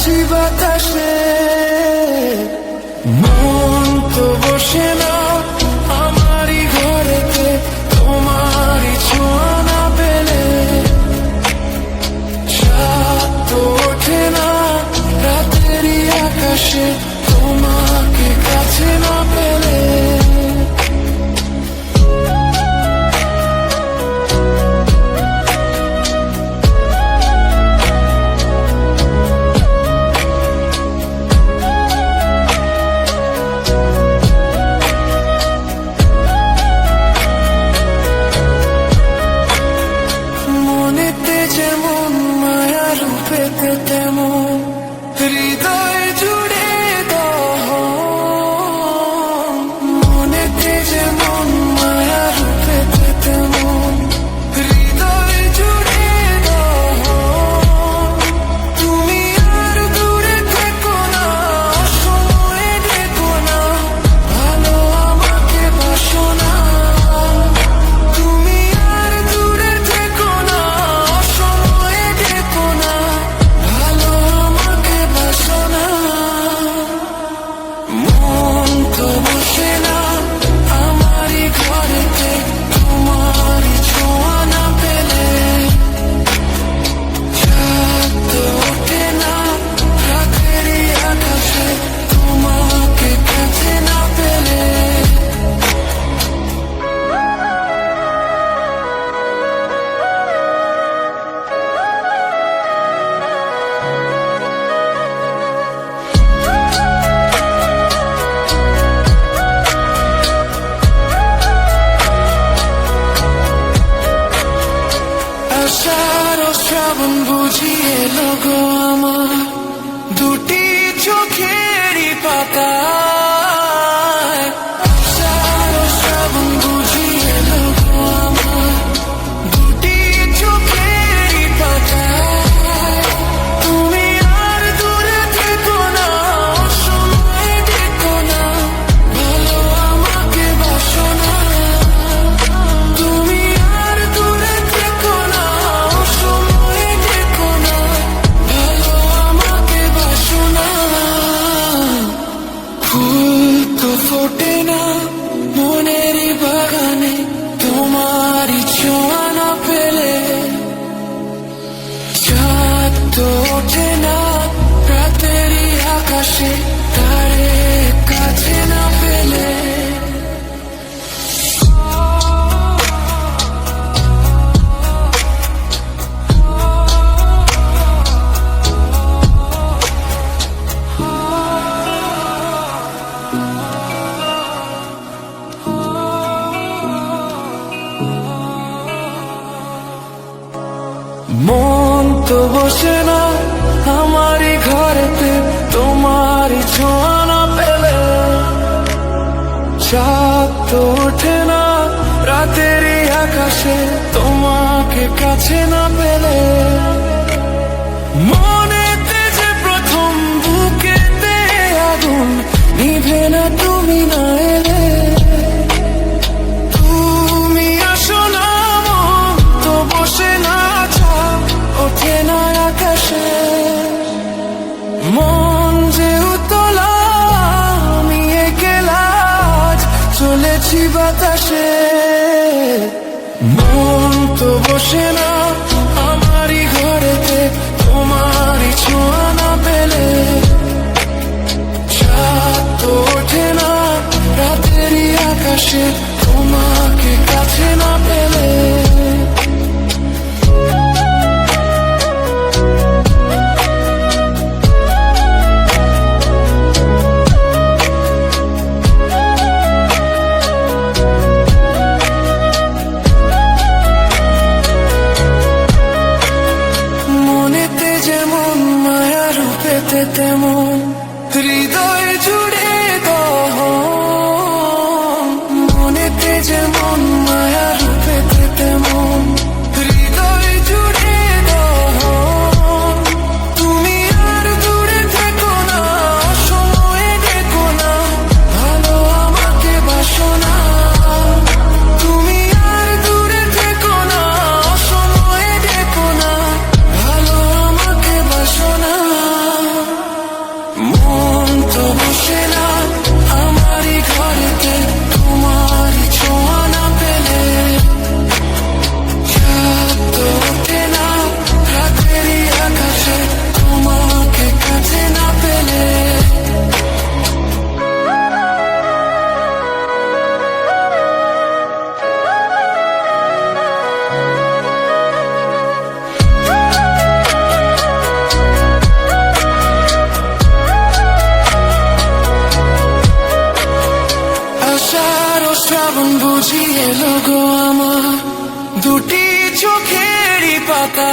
আছি বাতাসে, মন তো না, আমারই ঘরেতে, তোমারই ছোঁয়া না পেলে। সাত ওঠে না, রাতেরই আকাশে তোমাকে কাছে না পেলে। বুঝিয়ে লগো আমার দুটি চোখে। মন তো বসে না, আমারই ঘরেতে তোমার ছোঁয়া পেলে। চাঁদ তো ওঠে না, রাতেরই আকাশে তোমাকে কাছে না পেলে। মনেতে যে প্রথম বুকেতে আগুন, নিভে না তুমি না এলে। বাতাসে। পেতে তেমন হৃদয় জুড়ে শ্রাবণ বুঝিয়ে লোগো আমার দুটি চোখেরই পাতা